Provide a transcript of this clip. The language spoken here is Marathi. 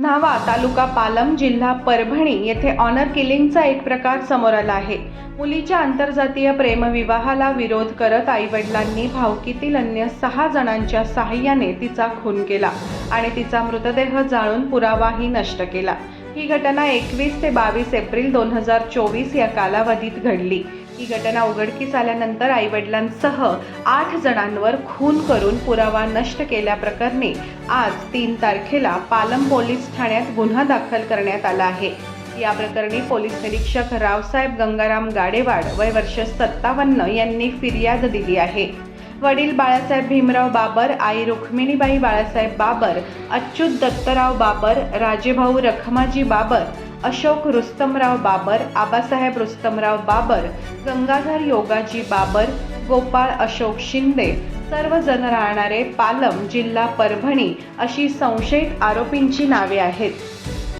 न्हावा तालुका पालम जिल्हा परभणी येथे ऑनर किलिंगचा एक प्रकार समोर आला आहे. मुलीच्या आंतरजातीय प्रेमविवाहाला विरोध करत आईवडिलांनी भावकीतील अन्य सहा जणांच्या सहाय्याने तिचा खून केला आणि तिचा मृतदेह जाळून पुरावाही नष्ट केला. ही घटना एकवीस ते बावीस एप्रिल दोन हजार चोवीस या कालावधीत घडली. ही घटना उघडकीस आल्यानंतर आईवडिलांसह आठ जणांवर खून करून पुरावा नष्ट केल्याप्रकरणी आज तीन तारखेला पालम पोलीस ठाण्यात गुन्हा दाखल करण्यात आला आहे. या प्रकरणी पोलीस निरीक्षक रावसाहेब गंगाराम गाडेवाड वय वर्ष सत्तावन्न यांनी फिर्याद दिली आहे. वडील बाळासाहेब भीमराव बाबर आई रुक्मिणीबाई बाळासाहेब बाबर अच्युत दत्तराव बाबर राजेभाऊ रखमाजी बाबर अशोक रुस्तमराव बाबर आबासाहेब रुस्तमराव बाबर गंगाधर योगाजी बाबर गोपाळ अशोक शिंदे सर्वजण राहणारे पालम जिल्हा परभणी अशी संशयित आरोपींची नावे आहेत.